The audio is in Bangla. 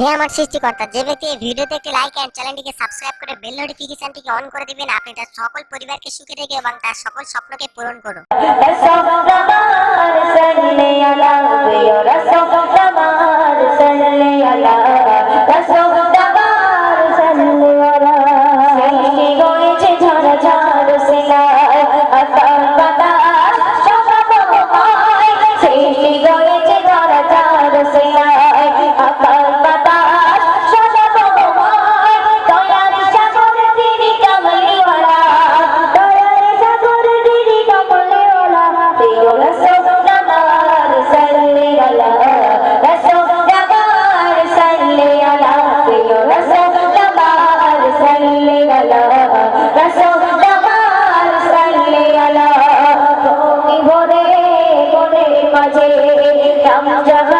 হে আমার সৃষ্টিকর্তা, যে ব্যক্তি এই ভিডিওতে একটি লাইক অ্যান্ড চ্যানেলটিকে সাবস্ক্রাইব করে বেল নোটিফিকেশনটিকে অন করে দিবেন, আপনি তার সকল পরিবারকে সুখে রেখে এবং তার সকল স্বপ্নকে পূরণ করুন। Oh, no, no, no.